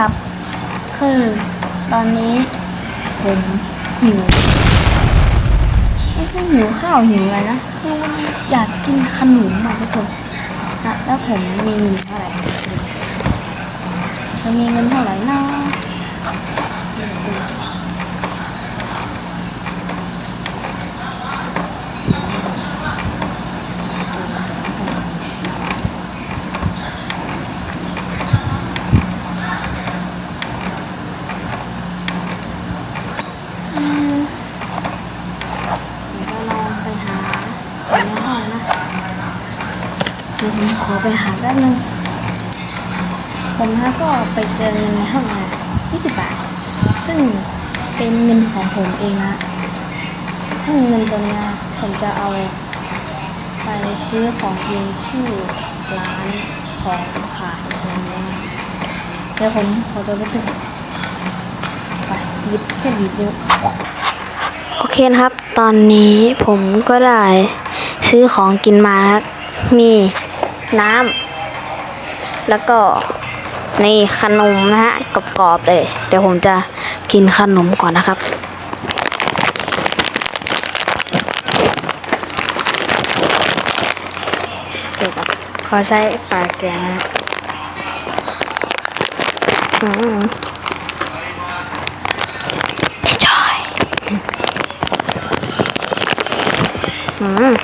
ครับ คือ ตอนนี้ ผมหิวไม่ใช่หิวข้าวหิวอะไรนะคือว่าอยากกินขนมอะทุกคนนะแล้วผมมีเงินเท่าไหร่จะมีเงินเท่าไหร่นะเดี๋ยวเราลองไปหาในห้องนะ เดี๋ยวผมขอไปหาแป๊บนึงผมนะก็ไปเจอเงินในห้องนะ20 บาท ซึ่งเป็นเงินของผมเองนะซึ่งเงินตัวเนี้ผมจะเอาไปซื้อของกินที่ร้านของขายอะไรเงี้เดี๋ยวผมขอตัวไปซื้อไปหยิบแค่หยิบนิ้วโอเคนะครับ ตอนนี้ผมก็ได้ซื้อของกินมานะครับมี น้ำแล้วก็นี่ขนมนะฮะกรอบๆเลย เดี๋ยวผมจะกินขนมก่อนนะครับเดี๋ยวก่อนขอใช้ปากแกงนะอืม enjoy อืม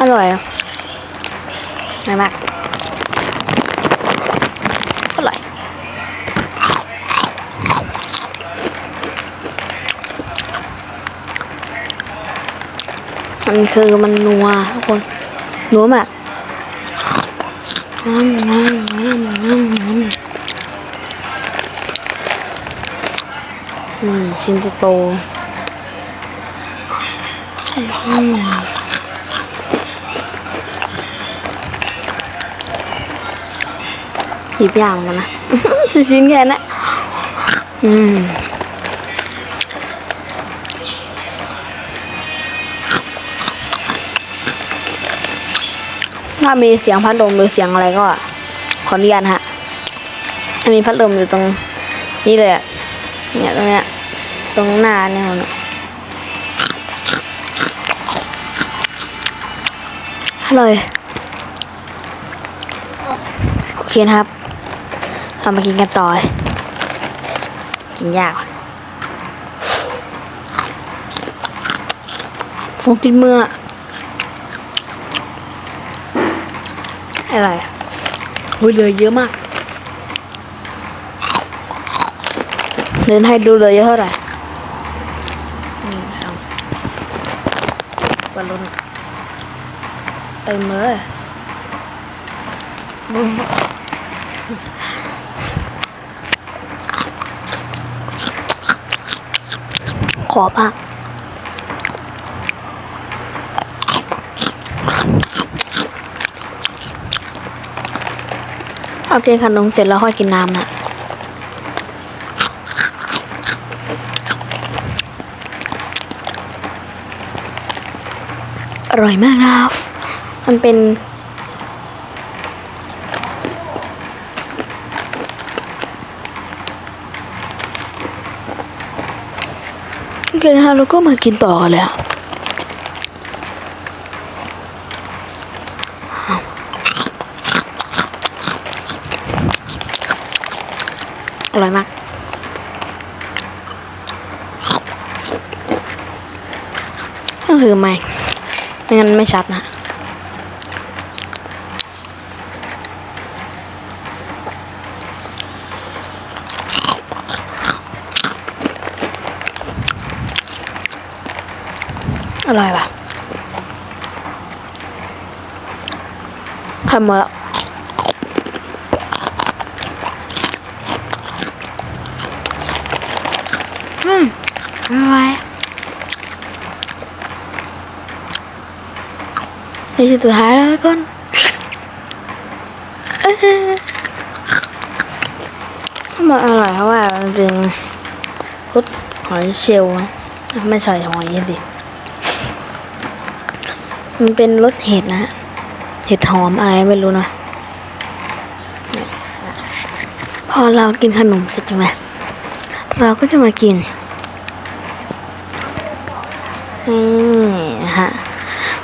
อร่อยอะอร่อยมากอร่อยมันคือมันนัวทุกคน นัวมากน้ำน้ำน้ำน้ำน้ำอืมชิ้นจะโตอืม หยิบยากเหมือนกันนะ ชิ้นแค่นั้นอืมถ้ามีเสียงพัดลมหรือเสียงอะไรก็ขออนุญาตฮะมีพัดลมอยู่ตรงนี้เลยอะเนี่ยตรงเนี้ยตรงหน้าเนี่ยนอะอร่อยโอเคนะครับ เรามากินกันต่อ กินยากฟงติดมืออะอะไรอะโอ้ยเลยเยอะมาก เดินให้ดูเลยเยอะเท่าไหร่นี่ครับบอลลูนเต็มเลย ขอบ้างเอากินขนมเสร็จแล้วค่อยกินน้ำนะอร่อยมากนะครับ มันเป็น โอเคนะคะแล้วก็มากินต่อกันเลยฮะอร่อยมากก็คือไม่ไม่งั้นไม่ชัดนะ อร่อยป่ะทำหมดแล้วอืมอร่อยนี่คือสุดท้ายแล้วทุกคนเอ้ยมันอร่อยเพราะว่ามันเป็นรสหอยเชลล์นะไม่ใส่หอยดิ มันเป็นรสเห็ดนะฮะเห็ดหอมอะไรไม่รู้นะพอเรากินขนมเสร็จใช่ไหมเราก็จะมากินนี่นะฮะ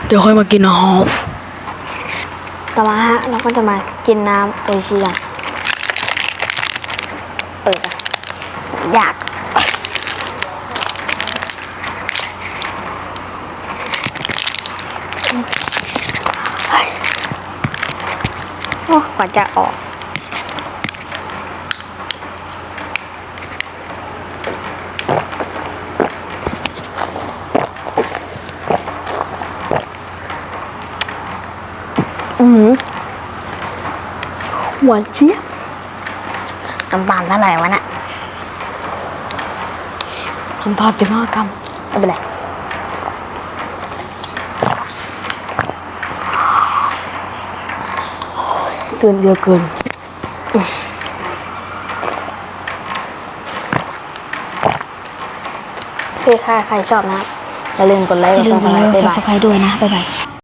เดี๋ยวค่อยมากินฮอฟต่อมาฮะเราก็จะมากินน้ำโออิชิกันเปิดอะอยาก โอ้กว่าจะออก อือหือหวานเจี๊ยบน้ำตาลเท่าไหร่วะน่ะน้ำตาลสิบห้ากรัมไม่เป็นไร เกินเยอะเกินโอเคค่ะ ใครชอบนะครับอย่าลืมกดไลค์อกย่าดลืมกดไลค์กดซับสไคร subscribe ด้วยนะ บ๊ายบาย